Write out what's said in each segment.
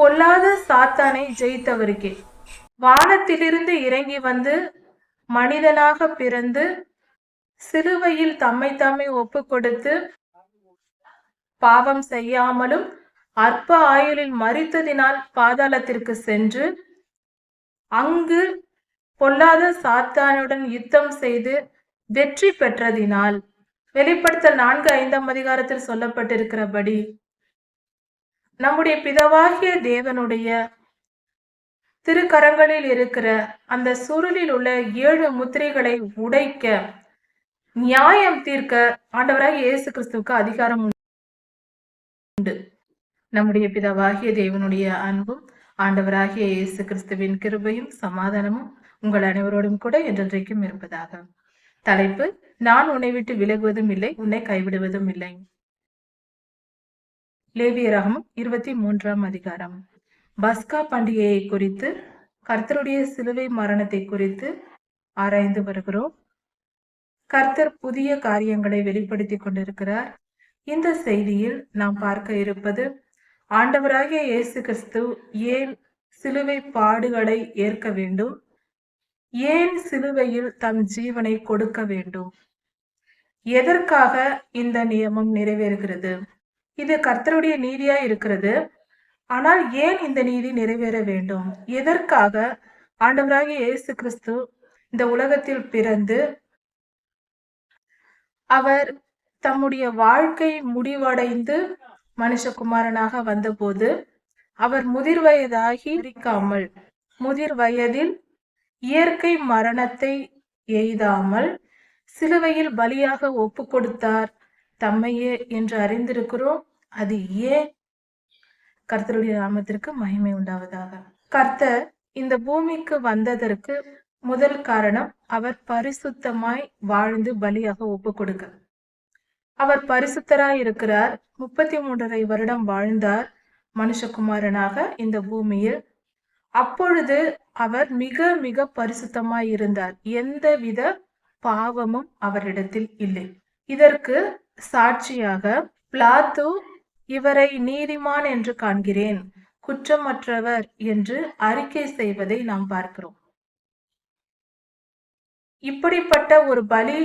பொல்லாத சாத்தானை ஜெயித்தவருக்கே. வானத்திலிருந்து இறங்கி வந்து மனிதனாக பிறந்து சிலுவையில் தம்மை தம்மை ஒப்பு கொடுத்து பாவம் செய்யாமலும் அற்ப ஆயுளில் மறித்ததினால் பாதாளத்திற்கு சென்று அங்கு பொல்லாத சாத்தானுடன் யுத்தம் செய்து வெற்றி பெற்றதினால். வெளிப்படுத்தல் நான்கு ஐந்தாம் அதிகாரத்தில் சொல்லப்பட்டிருக்கிறபடி நம்முடைய பிதாவாகிய தேவனுடைய திருக்கரங்களில் இருக்கிற அந்த சுருளில் உள்ள ஏழு முத்திரைகளை உடைக்க நியாயம் தீர்க்க ஆண்டவராகிய இயேசு கிறிஸ்துவுக்கு அதிகாரம் உண்டு. நம்முடைய பிதாவாகிய தேவனுடைய அன்பும் ஆண்டவராகிய இயேசு கிறிஸ்துவின் கிருபையும் சமாதானமும் உங்கள் அனைவரோடும் கூட என்றென்றைக்கும் இருப்பதாக. தலைப்பு நான் உன்னை விட்டு விலகுவதும் இல்லை உன்னை கைவிடுவதும் இல்லை. லேவியரகம். இருபத்தி மூன்றாம் அதிகாரம். பஸ்கா பண்டிகையை குறித்து கர்த்தருடைய சிலுவை மரணத்தை குறித்து ஆராய்ந்து வருகிறோம். கர்த்தர் புதிய காரியங்களை வெளிப்படுத்தி கொண்டிருக்கிறார். இந்த செய்தியில் நாம் பார்க்க இருப்பது ஆண்டவராகிய இயேசு கிறிஸ்து ஏன் சிலுவை பாடுகளை ஏற்க வேண்டும்? ஏன் சிலுவையில் தம் ஜீவனை கொடுக்க வேண்டும்? எதற்காக இந்த நியமம் நிறைவேறுகிறது? இது கர்த்தருடைய நீதியா இருக்கிறது. ஆனால் ஏன் இந்த நீதி நிறைவேற வேண்டும்? எதற்காக ஆண்டவராகிய இயேசு கிறிஸ்து இந்த உலகத்தில் பிறந்து அவர் தம்முடைய வாழ்க்கை முடிவடைந்து மனுஷகுமாரனாக வந்தபோது அவர் முதிர் வயதாகி இருக்காமல் முதிர் வயதில் இயற்கை மரணத்தை எய்தாமல் சிலுவையில் பலியாக ஒப்பு கொடுத்தார் தம்மையே என்று அறிந்திருக்கிறோம். அது ஏன் கர்த்தருடைய நாமத்திற்கு மகிமை உண்டாவதாக? கர்த்தர் இந்த பூமிக்கு வந்ததற்கு முதல் காரணம் அவர் பரிசுத்தமாய் வாழ்ந்து பலியாக ஒப்பு கொடுக்க அவர் பரிசுத்தராய் இருக்கிறார் முப்பத்தி மூன்றரை வருடம் வாழ்ந்தார் மனுஷகுமாரனாக இந்த பூமியில். அப்பொழுது அவர் மிக மிக பரிசுத்தமாய் இருந்தார். எந்தவித பாவமும் அவரிடத்தில் இல்லை. இதற்கு சாட்சியாக பிளாத்து இவரை நீதிமான் என்று காண்கிறேன் குற்றமற்றவர் என்று அறிக்கை செய்வதை நாம் பார்க்கிறோம். இப்படிப்பட்ட ஒரு பலி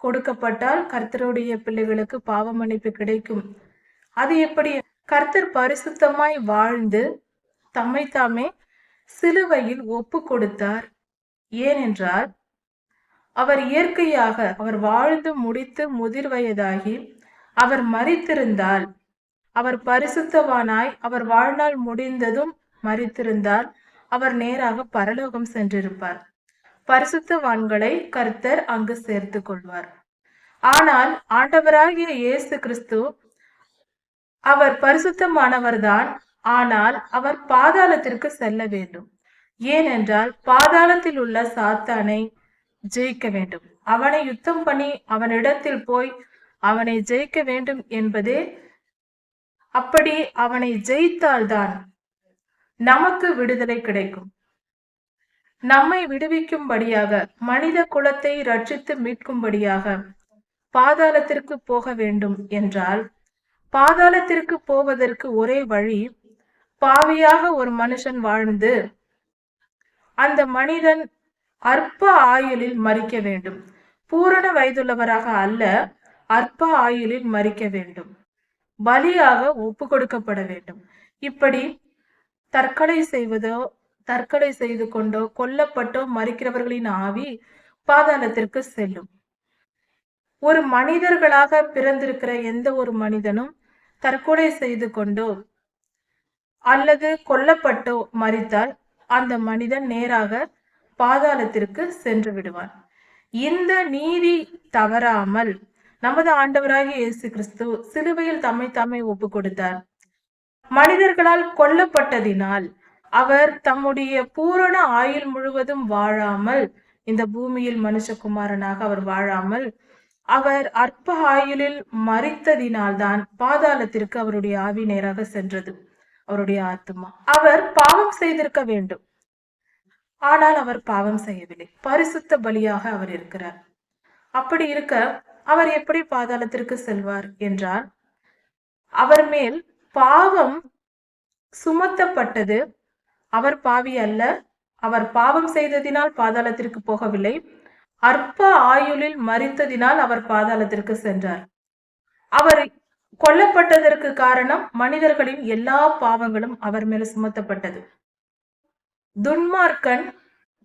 கொடுக்கப்பட்டால் கர்த்தருடைய பிள்ளைகளுக்கு பாவ மன்னிப்பு கிடைக்கும். அது எப்படி? கர்த்தர் பரிசுத்தமாய் வாழ்ந்து தம்மை தாமே சிலுவையில் ஒப்பு கொடுத்தார். ஏனென்றால் அவர் இயற்கையாக அவர் வாழ்ந்து முடித்து முதிர் வயதாகி அவர் மறித்திருந்தால் அவர் பரிசுத்தவானாய் அவர் வாழ்நாள் முடிந்ததும் மறித்திருந்தால் அவர் நேராக பரலோகம் சென்றிருப்பார். பரிசுத்தவான்களை கர்த்தர் அங்கு சேர்த்து கொள்வார். ஆனால் ஆண்டவராகிய இயேசு கிறிஸ்து அவர் பரிசுத்தமானவர்தான். ஆனால் அவர் பாதாளத்திற்கு செல்ல வேண்டும். ஏனென்றால் பாதாளத்தில் உள்ள சாத்தானை ஜெயிக்க வேண்டும். அவனை யுத்தம் பண்ணி அவனிடத்தில் போய் அவனை ஜெயிக்க வேண்டும் என்பதே அப்படி அவனை ஜெயித்தால்தான் நமக்கு விடுதலை கிடைக்கும். நம்மை விடுவிக்கும்படியாக மனித குலத்தை ரட்சித்து மீட்கும்படியாக பாதாளத்திற்கு போக வேண்டும் என்றால் பாதாளத்திற்கு போவதற்கு ஒரே வழி பாவியாக ஒரு மனுஷன் வாழ்ந்து அந்த மனிதன் அற்ப ஆயுளில் மறிக்க வேண்டும். பூரண வயதுள்ளவராக அல்ல அற்ப ஆயுளில் மறிக்க வேண்டும். பலியாக ஒப்பு கொடுக்கப்பட வேண்டும். இப்படி தற்கொலை செய்வதோ தற்கொலை செய்து கொண்டோ கொல்லப்பட்டோ மறிக்கிறவர்களின் ஆவி பாதாளத்திற்கு செல்லும். ஒரு மனிதர்களாக பிறந்திருக்கிற எந்த ஒரு மனிதனும் தற்கொலை செய்து கொண்டோ அல்லது கொல்லப்பட்டோ மறித்தால் அந்த மனிதன் நேராக பாதாளத்திற்கு சென்று விடுவான். இந்த நீதி தவறாமல் நமது ஆண்டவராகிய இயேசு கிறிஸ்து சிலுவையில் தம்மை தம்மை ஒப்பு கொடுத்தார் மனிதர்களால் கொல்லப்பட்டதினால் அவர் தம்முடைய பூரண ஆயுள் முழுவதும் வாழாமல் இந்த பூமியில் மனுஷகுமாரனாக அவர் வாழாமல் அவர் அற்ப ஆயுளில் மறித்ததினால்தான் பாதாளத்திற்கு அவருடைய ஆவி நேராக சென்றது அவருடைய ஆத்மா அவர் பாவம் செய்திருக்க வேண்டும். ஆனால் அவர் பாவம் செய்யவில்லை. பரிசுத்த பலியாக அவர் இருக்கிறார். அப்படி இருக்க அவர் எப்படி பாதாளத்திற்கு செல்வார் என்றால் அவர் மேல் பாவம் சுமத்தப்பட்டது. அவர் பாவி அல்ல. அவர் பாவம் செய்ததினால் பாதாளத்திற்கு போகவில்லை. அற்ப ஆயுளில் மறித்ததினால் அவர் பாதாளத்திற்கு சென்றார். அவர் கொல்லப்பட்டதற்கு காரணம் மனிதர்களின் எல்லா பாவங்களும் அவர் மேல் சுமத்தப்பட்டது. துன்மார்க்கன்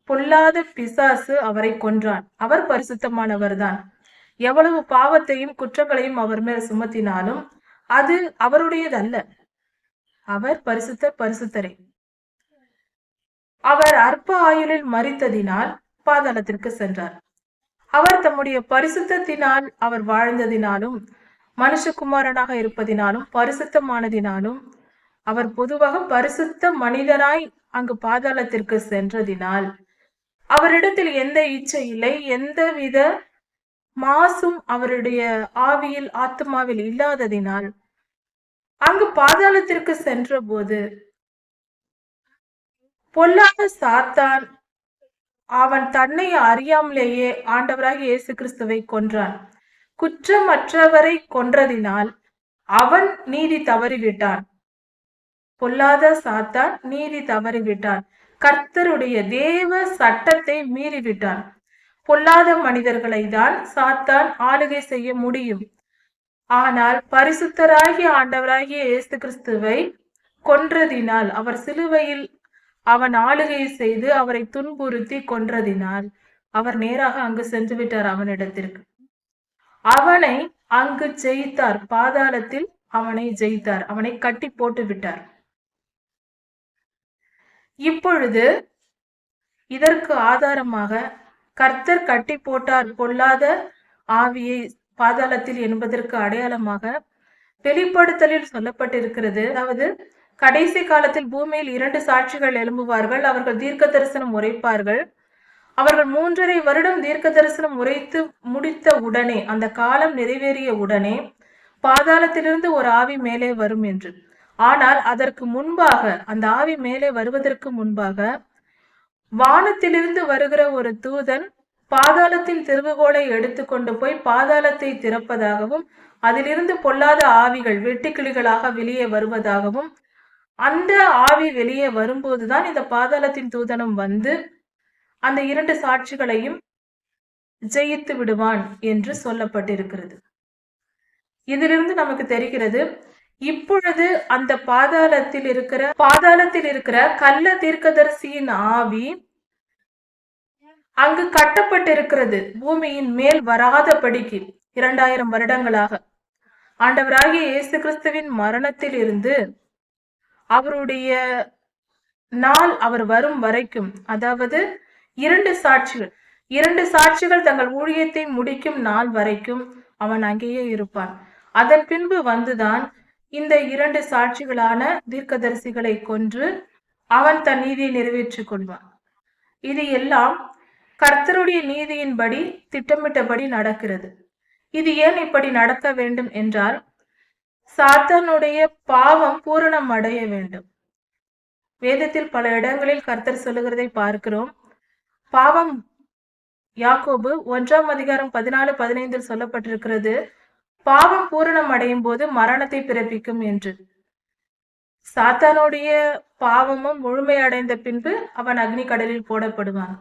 பொல்லாத பிசாசு அவரை கொன்றான். அவர் பரிசுத்தமானவர்தான். எவ்வளவு பாவத்தையும் குற்றங்களையும் அவர் மேல் சுமத்தினாலும் அது அவருடையதல்ல. அவர் பரிசுத்த பரிசுத்தரே. அவர் அற்ப ஆயுளில் மறித்ததினால் பாதாளத்திற்கு சென்றார். அவர் தம்முடைய பரிசுத்தத்தினால் அவர் வாழ்ந்ததினாலும் மனுஷகுமாரனாக இருப்பதினாலும் பரிசுத்தமானதினாலும் அவர் பொதுவாக பரிசுத்த மனிதனாய் அங்கு பாதாளத்திற்கு சென்றதினால் அவரிடத்தில் எந்த இச்சை இல்லை எந்த வித மாசும் அவருடைய ஆவியில் ஆத்மாவில் இல்லாததினால் அங்கு பாதாளத்திற்கு சென்ற போது பொல்லாத சாத்தான் அவன் தன்னை அறியாமலேயே ஆண்டவராக இயேசு கிறிஸ்துவை கொன்றான். குற்றமற்றவரை கொன்றதினால் அவன் நீதி தவறிவிட்டான். பொல்லாத சாத்தான் நீதி தவறிவிட்டான். கர்த்தருடைய தேவ சட்டத்தை மீறிவிட்டான். பொல்லாத மனிதர்களை தான் சாத்தான் ஆளுகை செய்ய முடியும். ஆனால் பரிசுத்தராகிய ஆண்டவராகிய இயேசு கிறிஸ்துவை கொன்றதினால் அவர் சிலுவையில் அவன் ஆளுகை செய்து அவரை துன்புறுத்தி கொன்றதினால் அவர் நேராக அங்கு சென்று விட்டார் அவனிடத்திற்கு. அவனை அங்கு ஜெயித்தார். பாதாளத்தில் அவனை ஜெயித்தார். அவனை கட்டி போட்டு விட்டார் இப்பொழுது இதற்கு ஆதாரமாக கர்த்தர் கட்டி போட்டார் பொல்லாத ஆவியை பாதாளத்தில் என்பதற்கு அடையாளமாக வெளிப்படுத்தலில் சொல்லப்பட்டிருக்கிறது. அதாவது கடைசி காலத்தில் பூமியில் இரண்டு சாட்சிகள் எழும்புவார்கள் அவர்கள் தீர்க்க தரிசனம் உரைப்பார்கள். அவர்கள் மூன்றரை வருடம் தீர்க்க தரிசனம் உரைத்து முடித்த உடனே அந்த காலம் நிறைவேறிய உடனே பாதாளத்திலிருந்து ஒரு ஆவி மேலே வரும் என்று. ஆனால் அதற்கு முன்பாக அந்த ஆவி மேலே வருவதற்கு முன்பாக வானத்திலிருந்து வருகிற ஒரு தூதன் பாதாளத்தின் திருவுகோலை எடுத்துக்கொண்டு போய் பாதாளத்தை திறப்பதாகவும் அதிலிருந்து பொல்லாத ஆவிகள் வெட்டுக்கிளிகளாக வெளியே வருவதாகவும் அந்த ஆவி வெளியே வரும்போதுதான் இந்த பாதாளத்தின் தூதனும் வந்து அந்த இரண்டு சாட்சிகளையும் ஜெயித்து விடுவான் என்று சொல்லப்பட்டிருக்கிறது. இதிலிருந்து நமக்கு தெரிகிறது இப்பொழுது அந்த பாதாளத்தில் இருக்கிற பாதாளத்தில் இருக்கிற கள்ள தீர்க்கதரிசியின் ஆவி அங்கு கட்டப்பட்டிருக்கிறது. பூமியின் மேல் வராதபடிக்கு இரண்டாயிரம் வருடங்களாக. ஆண்டவராகிய இயேசு கிறிஸ்துவின் மரணத்தில் இருந்து அவருடைய நாள் அவர் வரும் வரைக்கும் அதாவது இரண்டு சாட்சிகள் இரண்டு சாட்சிகள் தங்கள் ஊழியத்தை முடிக்கும் நாள் வரைக்கும் அவன் அங்கேயே இருப்பான். அதன் பின்பு வந்துதான் இந்த இரண்டு சாட்சிகளான தீர்க்கதரிசிகளை கொன்று அவன் தன் நீதியை நிறைவேற்றிக் கொள்வான். இது எல்லாம் கர்த்தருடைய நீதியின்படி திட்டமிட்டபடி நடக்கிறது. இது ஏன் இப்படி நடக்க வேண்டும் என்றால் சாத்தானுடைய பாவம் பூரணம் அடைய வேண்டும். வேதத்தில் பல இடங்களில் கர்த்தர் சொல்லுகிறதை பார்க்கிறோம். பாவம் யாக்கோபு ஒன்றாம் அதிகாரம் பதினாலு பதினைந்தில் சொல்லப்பட்டிருக்கிறது. பாவம் பூரணம் அடையும் போது மரணத்தை பிறப்பிக்கும் என்று. சாத்தானுடைய பாவமும் முழுமையடைந்த பின்பு அவன் அக்னி கடலில் போடப்படுவான்.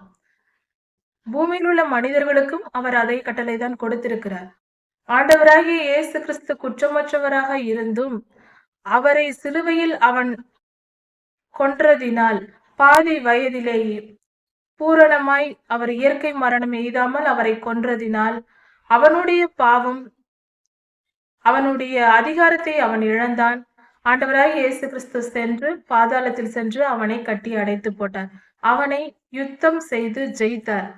பூமியில் உள்ள மனிதர்களுக்கும் அவர் அதே கட்டளை தான் கொடுத்திருக்கிறார். ஆண்டவராகிய இயேசு கிறிஸ்து குற்றமற்றவராக இருந்தும் அவரை சிலுவையில் அவன் கொன்றதினால் பாதி வயதிலேயே பூரணமாய் அவர் இயற்கை மரணம் எய்தாமல் அவரை கொன்றதினால் அவனுடைய பாவம் அவனுடைய அதிகாரத்தை அவன் இழந்தான். ஆண்டவராக இயேசு கிறிஸ்து சென்று பாதாளத்தில் சென்று அவனை கட்டி அடைத்து போட்டார். அவனை யுத்தம் செய்து ஜெயித்தார்.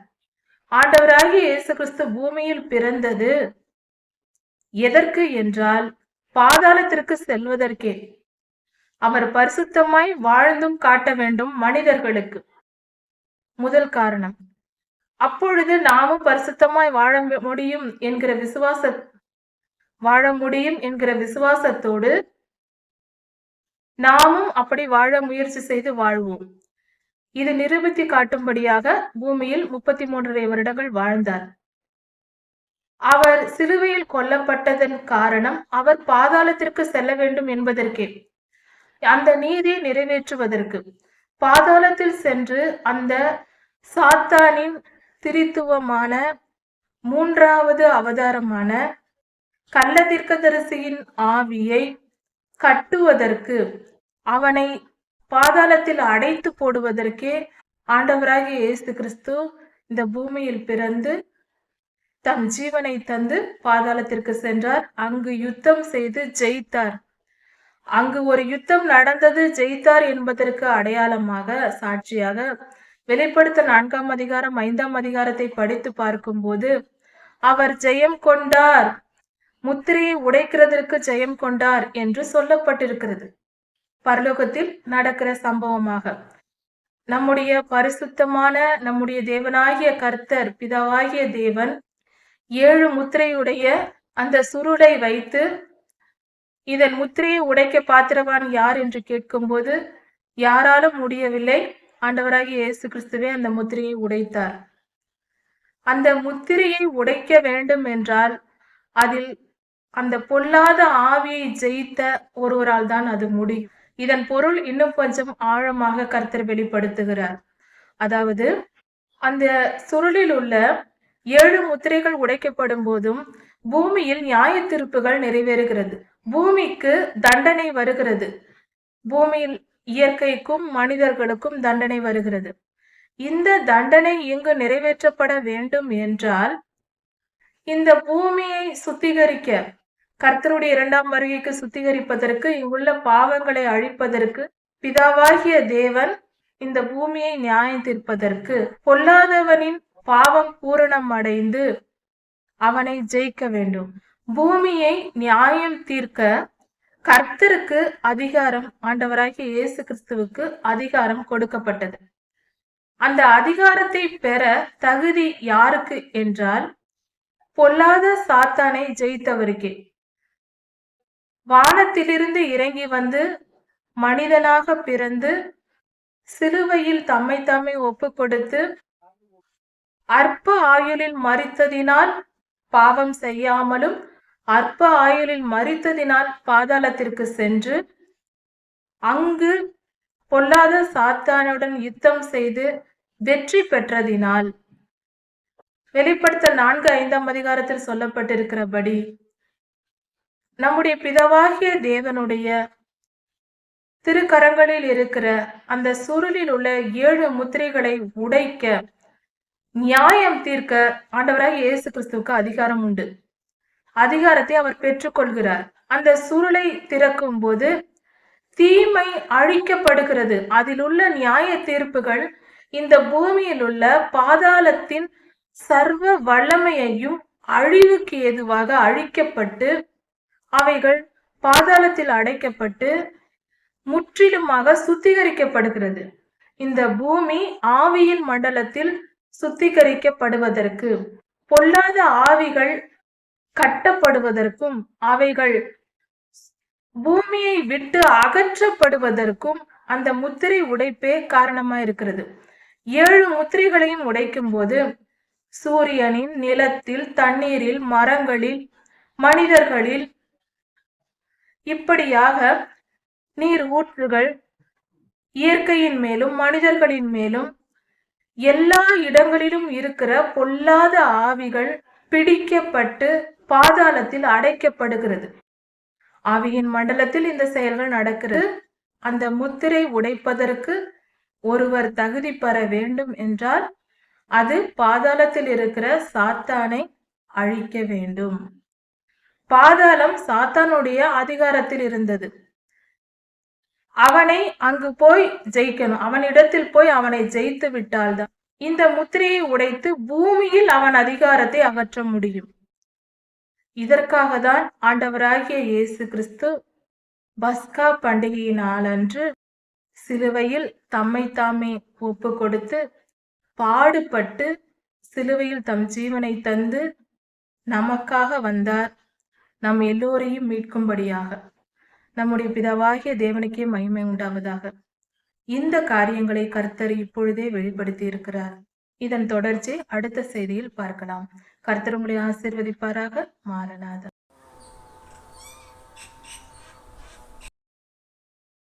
ஆண்டவராகிய இயேசு கிறிஸ்து பூமியில் பிறந்தது எதற்கு என்றால் பாதாளத்திற்கு செல்வதற்கே. அவர் பரிசுத்தமாய் வாழ்ந்தும் காட்ட வேண்டும் மனிதர்களுக்கு. முதல் காரணம். அப்பொழுது நாமும் பரிசுத்தமாய் வாழ முடியும் என்கிற விசுவாச வாழ முடியும் என்கிற விசுவாசத்தோடு நாமும் அப்படி வாழ முயற்சி செய்து வாழ்வோம். இது நிரூபித்து காட்டும்படியாக பூமியில் முப்பத்தி மூன்றரை வருடங்கள் வாழ்ந்தார். அவர் சிலுவையில் கொல்லப்பட்டதன் காரணம் அவர் பாதாளத்திற்கு செல்ல வேண்டும் என்பதற்கே. அந்த நீதியை நிறைவேற்றுவதற்கு. பாதாளத்தில் சென்று அந்த சாத்தானின் திரித்துவமான மூன்றாவது அவதாரமான கள்ளதீர்க்கதரிசியின் ஆவியை கட்டுவதற்கு அவனை பாதாளத்தில் அடைத்து போடுவதற்கே ஆண்டவராகிய இயேசு கிறிஸ்து இந்த பூமியில் பிறந்து தம் ஜீவனை தந்து பாதாளத்திற்கு சென்றார். அங்கு யுத்தம் செய்து ஜெயித்தார். அங்கு ஒரு யுத்தம் நடந்தது ஜெயித்தார் என்பதற்கு அடையாளமாக சாட்சியாக வெளிப்படுத்த நான்காம் அதிகாரம் ஐந்தாம் அதிகாரத்தை படித்து பார்க்கும்போது அவர் ஜெயம் கொண்டார். முத்திரையை உடைக்கிறதற்கு ஜெயம் கொண்டார் என்று சொல்லப்பட்டிருக்கிறது. பரலோகத்தில் நடக்கிற சம்பவமாக. நம்முடைய பரிசுத்தமான நம்முடைய தேவனாகிய கர்த்தர் பிதாவாகிய தேவன் ஏழு முத்திரையுடைய அந்த சுருளை வைத்து இதன் முத்திரையை உடைக்க பாத்திரவான் யார் என்று கேட்கும்போது யாராலும் முடியவில்லை. ஆண்டவராகிய இயேசு கிறிஸ்துவே அந்த முத்திரையை உடைத்தார். அந்த முத்திரையை உடைக்க வேண்டும் என்றால் அதில் அந்த பொல்லாத ஆவியை ஜெயித்த ஒருவரால் தான் அது முடியும் இதன் பொருள் இன்னும் கொஞ்சம் ஆழமாக கர்த்தர் வெளிப்படுத்துகிறார். அதாவது அந்த சுருளில் உள்ள ஏழு முத்திரைகள் உடைக்கப்படும் போதும் பூமியில் நியாய திருப்புகள் நிறைவேறுகிறது. பூமிக்கு தண்டனை வருகிறது. பூமியில் இயற்கைக்கும் மனிதர்களுக்கும் தண்டனை வருகிறது. இந்த தண்டனை இங்கு நிறைவேற்றப்பட வேண்டும் என்றால் இந்த பூமியை சுத்திகரிக்க கர்த்தருடைய இரண்டாம் வருகைக்கு சுத்திகரிப்பதற்கு இங்குள்ள பாவங்களை அழிப்பதற்கு பிதாவாகிய தேவன் இந்த பூமியை நியாயம் தீர்ப்பதற்கு பொல்லாதவனின் பாவம் பூரணம் அடைந்து அவனை ஜெயிக்க வேண்டும். பூமியை நியாயம் தீர்க்க கர்த்தருக்கு அதிகாரம் ஆண்டவராகிய இயேசு கிறிஸ்துவுக்கு அதிகாரம் கொடுக்கப்பட்டது. அந்த அதிகாரத்தை பெற தகுதி யாருக்கு என்றால் பொல்லாத சாத்தானை ஜெயித்தவருக்கே. வானத்திலிருந்து இறங்கி வந்து மனிதனாக பிறந்து சிலுவையில் தம்மை தம்மை ஒப்பு கொடுத்து அற்ப ஆயுளில் மறித்ததினால் பாவம் செய்யாமலும் அற்ப ஆயுளில் மறித்ததினால் பாதாளத்திற்கு சென்று அங்கு பொல்லாத சாத்தானுடன் யுத்தம் செய்து வெற்றி பெற்றதினால். வெளிப்படுத்த நான்கு ஐந்தாம் அதிகாரத்தில் சொல்லப்பட்டிருக்கிறபடி நம்முடைய பிதவாகிய தேவனுடைய திருக்கரங்களில் இருக்கிற அந்த சுருளில் உள்ள ஏழு முத்திரைகளை உடைக்க நியாயம் தீர்க்க ஆண்டவராக இயேசு கிறிஸ்துவுக்கு அதிகாரம் உண்டு. அதிகாரத்தை அவர் பெற்றுக்கொள்கிறார். அந்த சுருளை திறக்கும் போது தீமை அழிக்கப்படுகிறது. அதில் உள்ள நியாய தீர்ப்புகள் இந்த பூமியில் உள்ள பாதாளத்தின் சர்வ வல்லமையையும் அழிவுக்கு ஏதுவாக அழிக்கப்பட்டு அவைகள் பாதாளத்தில் அடைக்கப்பட்டு முற்றிலுமாக சுத்திகரிக்கப்படுகிறது. இந்த பூமி ஆவியின் மண்டலத்தில் சுத்திகரிக்கப்படுவதற்கு பொல்லாத ஆவிகள் கட்டப்படுவதற்கும் அவைகள் பூமியை விட்டு அகற்றப்படுவதற்கும் அந்த முத்திரை உடைப்பே காரணமா இருக்கிறது. ஏழு முத்திரைகளையும் உடைக்கும் போது சூரியனின் நிலத்தில் தண்ணீரில் மரங்களில் மனிதர்களில் இப்படியாக நீர் ஊற்றுகள் இயற்கையின் மேலும் மனிதர்களின் மேலும் எல்லா இடங்களிலும் இருக்கிற பொல்லாத ஆவிகள் பிடிக்கப்பட்டு பாதாளத்தில் அடைக்கப்படுகிறது. ஆவியின் மண்டலத்தில் இந்த செயல்கள் நடக்கிறது. அந்த முத்திரை உடைப்பதற்கு ஒருவர் தகுதி பெற வேண்டும் என்றால் அது பாதாளத்தில் இருக்கிற சாத்தானை அழிக்க வேண்டும். பாதாளம் சாத்தானுடைய அதிகாரத்தில் இருந்தது. அவனை அங்கு போய் ஜெயிக்கணும். அவனிடத்தில் போய் அவனை ஜெயித்து விட்டால்தான். இந்த முத்திரையை உடைத்து பூமியில் அவன் அதிகாரத்தை அகற்ற முடியும். இதற்காக தான் ஆண்டவராகிய இயேசு கிறிஸ்து பஸ்கா பண்டிகையின் நாளன்று சிலுவையில் தம்மை தாமே ஒப்பு கொடுத்து பாடுபட்டு சிலுவையில் தம் ஜீவனை தந்து நமக்காக வந்தார். நம் எல்லோரையும் மீட்கும்படியாக. நம்முடைய பிதாவாகிய தேவனுக்கே மகிமை உண்டாவதாக. இந்த காரியங்களை கர்த்தர் இப்பொழுதே வெளிப்படுத்தி இருக்கிறார் இதன் தொடர்ச்சி அடுத்த செய்தியில் பார்க்கலாம். கர்த்தர் உங்களை ஆசிர்வதிப்பாராக மாறனாத